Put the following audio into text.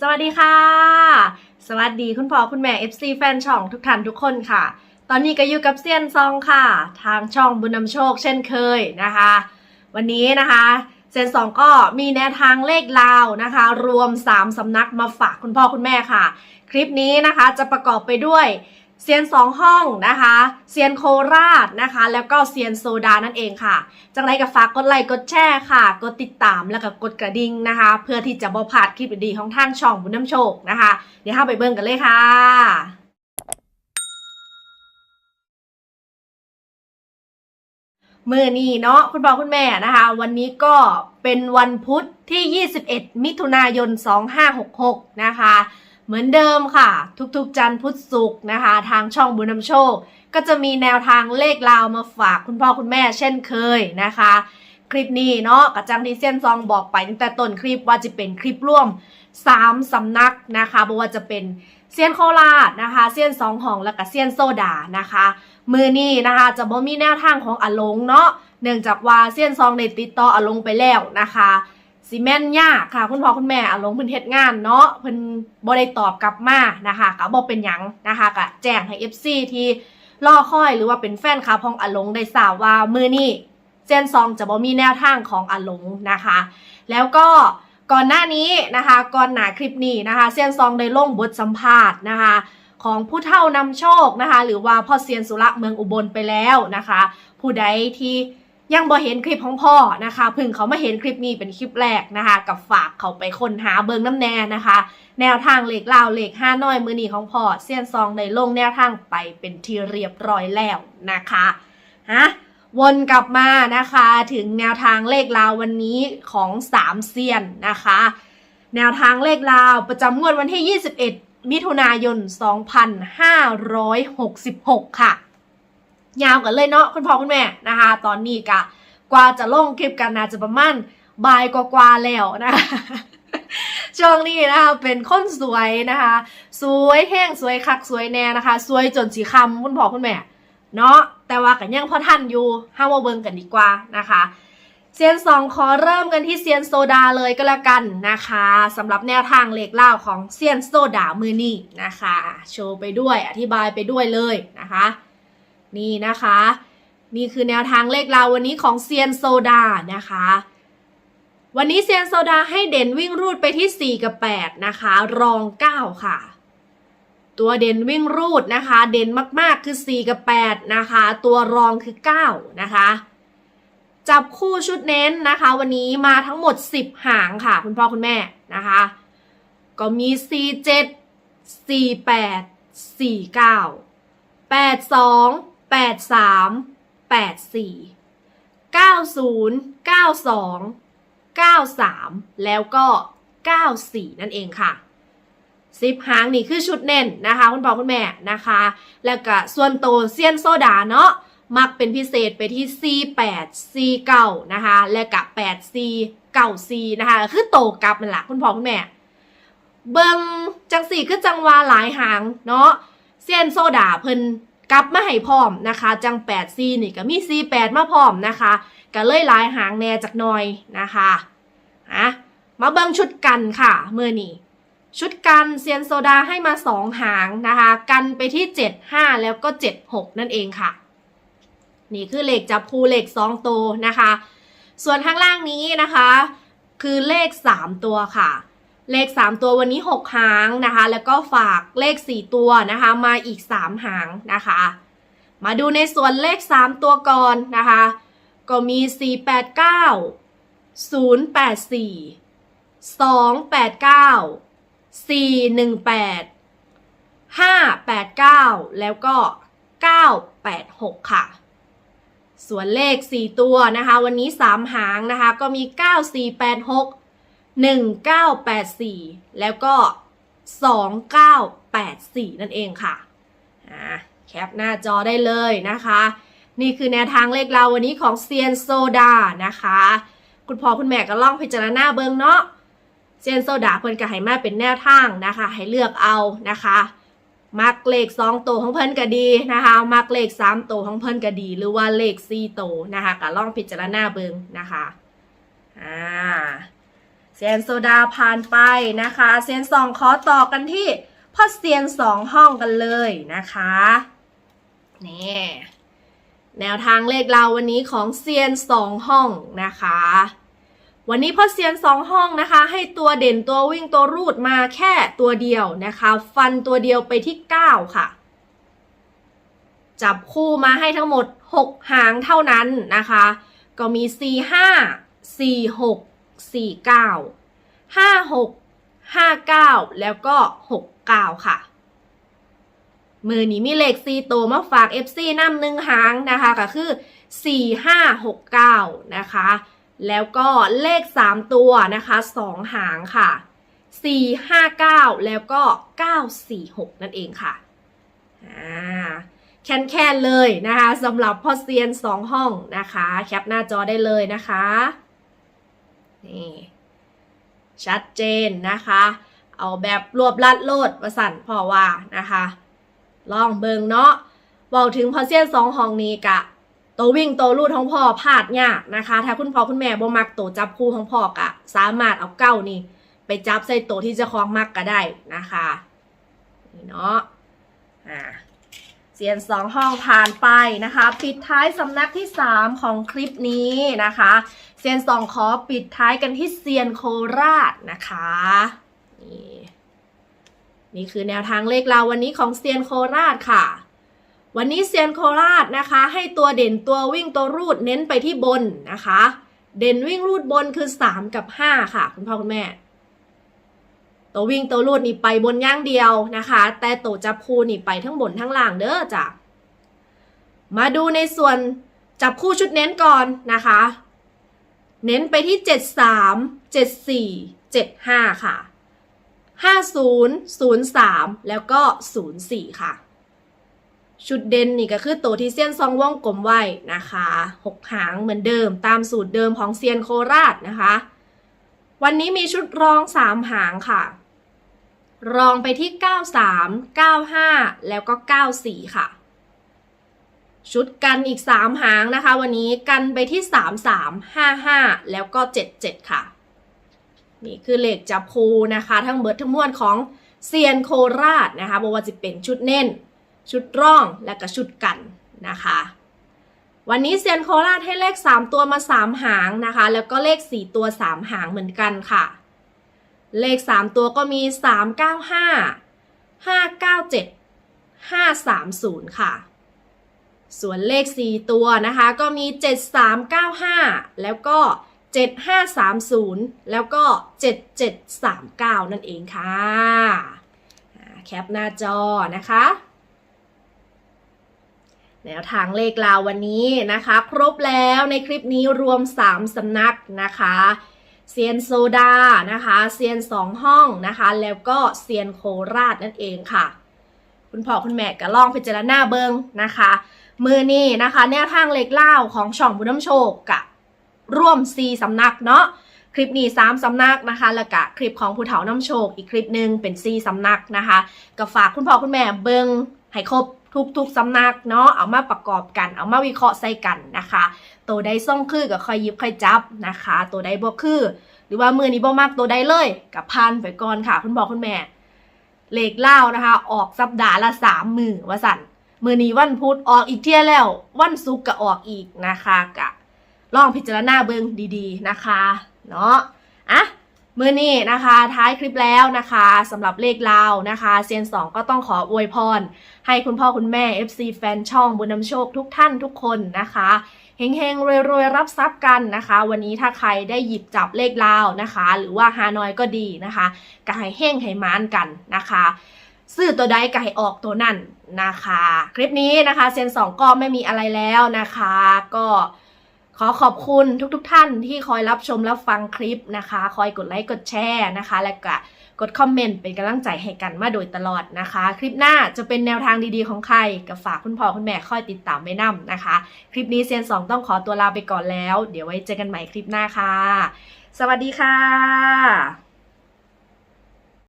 สวัสดีค่ะ สวัสดีคุณพ่อคุณแม่ FC แฟนช่องทุกท่านทุกคนค่ะ ตอนนี้ก็อยู่กับเซียนซองค่ะ ทางช่องบุญนำโชคเช่นเคยนะคะ วันนี้นะคะเซียนซองก็มีแนวทางเลขลาวนะคะ รวม 3 สำนักมาฝากคุณพ่อคุณแม่ค่ะ คลิปนี้นะคะจะประกอบไปด้วย เซียนสองห้องนะคะเซียนโคราชนะคะ แล้วก็เซียนโซดานั่นเองค่ะจังไรก็ฝากกดไลค์กดแชร์ค่ะ กดติดตามแล้วก็กดกระดิ่งนะคะ เพื่อที่จะบ่พลาดคลิปดีๆของทางช่องบุญน้ำโชคนะคะ เดี๋ยวเข้าไปเบิ่งกันเลยค่ะมื่อนี้เนาะคุณพ่อคุณแม่นะคะ วันนี้ก็เป็นวันพุธที่ 21 มิถุนายน 2566 นะคะ เหมือนเดิมค่ะ ทุกๆ จันทร์พุธศุกร์นะคะ ทางช่องบุญนำโชค ก็จะมีแนวทางเลขลาวมาฝากคุณพ่อคุณแม่เช่นเคยนะคะ คลิปนี้เนาะกระจังที่เซียนซองบอกไปตั้งแต่ต้นคลิปว่าจะเป็นคลิปร่วม 3 สำนักนะคะบ่ว่าจะเป็นเซียนโคราชนะคะเซียนสองหองและก็เซียนโซดานะคะ มือนี้นะคะจะบ่มีแนวทางของอลงเนาะเนื่องจากว่าเซียนซองได้ติดต่ออลงไปแล้วนะคะ ซีแม่นยากค่ะ คุณพ่อคุณแม่อาลงเพิ่นเฮ็ดงานเนาะเพิ่นบ่ได้ตอบกลับมานะคะก็บ่เป็นหยังนะคะก็แจ้งให้ FC ที่รอคอยหรือว่าเป็นแฟนคลับของอาลงได้ทราบว่ามือนี้เซียนซองจะบ่มีแนวทางของอาลงนะคะ แล้วก็ก่อนหน้านี้นะคะ ก่อนหน้าคลิปนี้นะคะเซียนซองได้ลงบทสัมภาษณ์นะคะ ของผู้เท่านำโชคนะคะ หรือว่าพ่อเซียนสุระเมืองอุบลไปแล้วนะคะ ผู้ใดที่ ยังบ่เห็นคลิปของพ่อนะคะเพิ่งเขามาเห็นคลิปนี้เป็นคลิปแรกนะคะ กับฝากเขาไปค้นหาเบิงน้ำแน่นะคะ แนวทางเหล็กลาวเหล็กห้าน้อยมือนีของพ่อเซียนซองได้ลงแนวทางไปเป็นที่เรียบร้อยแล้วนะคะฮะวนกลับมานะคะถึงแนวทางเลขลาววันนี้ของสามเซียนนะคะ แนวทางเลขลาวประจำงวดวันที่ 21 มิถุนายน 2566 ค่ะ ยาวกันเลยเนาะคุณพ่อคุณแม่นะคะ ตอนนี้กะกว่าจะลงคลิปกันนาจะประมาณบ่ายกว่าๆแล้วนะคะช่วงนี้นะคะเป็นคนสวยนะคะ สวยแห้งสวยคักสวยแน่นะคะ สวยจนสีคำคุณพ่อคุณแม่เนาะแต่ว่ากันยังพอทันอยู่ห้ามาเบิ่งกันดีกว่านะคะเซียนสองขอเริ่มกันที่เซียนโซดาเลยก็แล้วกันนะคะสำหรับแนวทางเล็กเล่าของเซียนโซดามือนี่นะคะ โชว์ไปด้วยอธิบายไปด้วยเลยนะคะ นี่นะคะ นี่คือแนวทางเลขเราวันนี้ของเซียนโซดานะคะ วันนี้เซียนโซดาให้เด่นวิ่งรูดไปที่ 4 กับ 8 นะคะ รอง 9 ค่ะ ตัวเด่นวิ่งรูดนะคะ เด่นมากๆคือ 4 กับ 8 นะคะ ตัวรองคือ 9 นะคะจับคู่ชุดเน้นนะคะ วันนี้มาทั้งหมด 10 หางค่ะ คุณพ่อคุณแม่นะคะ ก็มี 47 48 49 82 83 84 90 92 93 แล้วก็ 94 นั่นเองค่ะสิบหางนี่คือชุดเน้นนะคะ คุณพ่อคุณแม่นะคะ แล้วก็ส่วนโตเซียนโซดาเนาะมักเป็นพิเศษไปที่ C8 C9 นะคะ และกับ8 C 9 C นะคะ คือโตกลับมันละคุณพ่อคุณแม่ เบิงจังสี่คือจังวาหลายหางเนาะเซียนโซดาเพิ่น กลับมาให้พร้อมนะคะ จัง8 C นี่ก็มี C8 มาพร้อมนะคะก็เลยลายหางแน่จากหน่อยนะคะอะมาเบิงชุดกันค่ะเมื่อนี้ชุดกันเซียนโซดาให้มา2หางนะคะ กันไปที่7 5แล้วก็7 6นั่นเองค่ะ นี่คือเลขจับคู่เลข2ตัวนะคะ ส่วนข้างล่างนี้นะคะ คือเลข3ตัวค่ะ เลข 3 ตัววันนี้ 6 หางนะคะ แล้วก็ฝากเลข 4 ตัวนะคะมาอีก 3 หางนะคะ มาดูในส่วนเลข 3 ตัวก่อนนะคะ ก็มี 489 084 289สี่หนึ่งแปดห้าแปดเก้าแล้วก็เก้าแปดหกค่ะ ส่วนเลขสี่ตัวนะคะ วันนี้สามหางนะคะ ก็มีเก้าสี่แปดหนึ่งเก้าแปดสี่แล้วก็สองเก้าแปดสี่นั่นเองค่ะแคปหน้าจอได้เลยนะคะ นี่คือแนวทางเลขเราวันนี้ของเซียนโซดานะคะ คุณพ่อคุณแม่ก็ล่องพิจารณาเบิงเนาะเซียนโซดาเพิ่นก็ให้มาเป็นแนวทางนะคะ ให้เลือกเอานะคะมักเลขสองตัวของเพิ่นก็ดีนะคะ มักเลขสามตัวของเพิ่นก็ดี หรือว่าเลขสี่ตัวนะคะก็ล่องพิจารณาเบิงนะคะอ่า เซียนโซดาผ่านไปนะคะเซียนสองขอต่อกันที่พ่อเซียนสองห้องกันเลยนะคะนี่แนวทางเลขเราวันนี้ของเซียนสองห้องนะคะ วันนี้พ่อเซียนสองห้องนะคะ ให้ตัวเด่นตัววิ่งตัวรูดมาแค่ตัวเดียวนะคะ ฟันตัวเดียวไปที่ 9 ค่ะ จับคู่มาให้ทั้งหมด 6 หางเท่านั้นนะคะ ก็มี 4 5 4 6 4 9 5 6 5 9แล้วก็6 9ค่ะมือนี้มีเลข4ตัวมาฝาก FC น้ำหนึ่งหางนะคะก็คือ4 5 6 9นะคะ แล้วก็เลข3ตัวนะคะ2หางค่ะ4 5 9แล้วก็9 4 6นั่นเองค่ะอ่าแคนแคนเลยนะคะสำหรับพ่อเซียน2ห้องนะคะ แคปหน้าจอได้เลยนะคะ นี่ชัดเจนนะคะ เอาแบบรวบลัดโลดประสันพอว่านะคะ ลองเบิงเนาะบอกถึงพอเซียนสองห้องนี้กะตัววิ่งตัวรูดของพ่อพลาดยากนะคะ ถ้าคุณพ่อคุณแม่บ่มักตัวจับคู่ของพ่อกะ สามารถเอาเก้านี่ ไปจับใส่ตัวที่จะคล้องมักก็ได้นะคะนี่เนาะอ่า เซียนสองห้องผ่านไปนะคะ ปิดท้ายสำนักที่สามของคลิปนี้นะคะเซียนสองขอปิดท้ายกันที่เซียนโคราชนะคะนี่นี่คือแนวทางเลขเราวันนี้ของเซียนโคราชค่ะ วันนี้เซียนโคราชนะคะ ให้ตัวเด่นตัววิ่งตัวรูดเน้นไปที่บนนะคะ เด่นวิ่งรูดบนคือ 3 กับ 5 ค่ะ คุณพ่อคุณแม่ ตัววิ่งตัวรูดนี่ไปบนย่างเดียวนะคะ แต่ตัวจับคู่นี่ไปทั้งบนทั้งล่างเด้อจ้ะมาดูในส่วนจับคู่ชุดเน้นก่อนนะคะ เน้นไปที่ 73 74 75 ค่ะ 50 03 แล้วก็ 04 ค่ะ ชุดเด่นนี่ก็คือตัวที่เซียนซองว่องกลมไว้นะคะหกหางเหมือนเดิมตามสูตรเดิมของเซียนโคราชนะคะ วันนี้มีชุดรองสามหางค่ะ รองไปที่ 93 95 แล้วก็ 94 ค่ะ ชุดกันอีก 3 หางนะคะ วันนี้กันไปที่ 33 55 แล้วก็ 77 ค่ะ นี่คือเลขจับคูนะคะ ทั้งเบิดทั้งมวลของเซียนโคราชนะคะบอกว่าจะเป็นชุดเน้น ชุดร่องและก็ชุดกันนะคะ วันนี้เซียนโคราชให้เลข 3 ตัวมา 3 หางนะคะ แล้วก็เลข 4 ตัว 3 หางเหมือนกันค่ะ เลข 3 ตัวก็มี 395 597 530 ค่ะ ส่วนเลข 4 ตัวนะคะก็มี 7395 แล้วก็ 7530 แล้วก็ 7739 นั่นเองค่ะ แคปหน้าจอนะคะแนวทางเลขลาววันนี้นะคะ ครบแล้วในคลิปนี้รวม 3สำนักนะคะ เซียนโซดานะคะเซียนสองห้องนะคะ แล้วก็เซียนโคราชนั่นเองค่ะ คุณพ่อคุณแม่ก็ลองพิจารณาเบิงนะคะ มือนี้นะคะ แนวทางเลขเล่าของช่องบุญน้ำโชคกับร่วม 4สำนักเนาะคลิปนี้3สำนักนะคะแล้วก็คลิปของผู้เฒ่าน้ำโชคอีกคลิปหนึ่งเป็น4สำนักนะคะก็ฝากคุณพ่อคุณแม่เบิง ให้ครบทุกทุกๆสำนักเนาะเอามาประกอบกัน เอามาวิเคราะห์ใส่กันนะคะ ตัวใดส่องคือกับคอยยิบค่อยจับนะคะ ตัวใดบ่คือ หรือว่ามือนี้บ่มากตัวใดเลยกับพันไปก่อนค่ะ คุณบอกคุณแม่เลขเล่านะคะ ออกสัปดาห์ละสามมือว่าสั่นมือนี้วันพุธออกอีกเที่ยแล้ว วันศุกร์ก็ออกอีกนะคะกะลองพิจารณาเบิ่งดีๆนะคะ เนาะอะ มื่อนี้นะคะท้ายคลิปแล้วนะคะสำหรับเลขลาวนะคะเซียน2ก็ต้องขออวยพร ให้คุณพ่อคุณแม่ FC แฟนช่องบุญนำโชคทุกท่านทุกคนนะคะเฮงๆรวยๆรับทรัพย์กันนะคะ วันนี้ถ้าใครได้หยิบจับเลขลาวนะคะ หรือว่าฮานอยก็ดีนะคะก็ให้เฮงให้มานกันนะคะซื้อตัวใดก็ให้ออกตัวนั่นนะคะ คลิปนี้นะคะเซียน2ก็ไม่มีอะไรแล้วนะคะ ก็ ขอขอบคุณทุกๆทท่านที่คอยรับชมรับฟังคลิปนะคะ คอยกดไลค์กดแชร์นะคะ และก็กดคอมเมนต์เป็นกำลังใจให้กันมาโดยตลอดนะคะ คลิปหน้าจะเป็นแนวทางดีๆของใครก็ฝากคุณพ่อคุณแม่คอยติดตามไว้นํนะคะ คลิปนี้เซียนสองต้องขอตัวลาไปก่อนแล้ว เดี๋ยวไว้เจอกันใหม่คลิปหน้าค่ะ สวัสดีค่ะ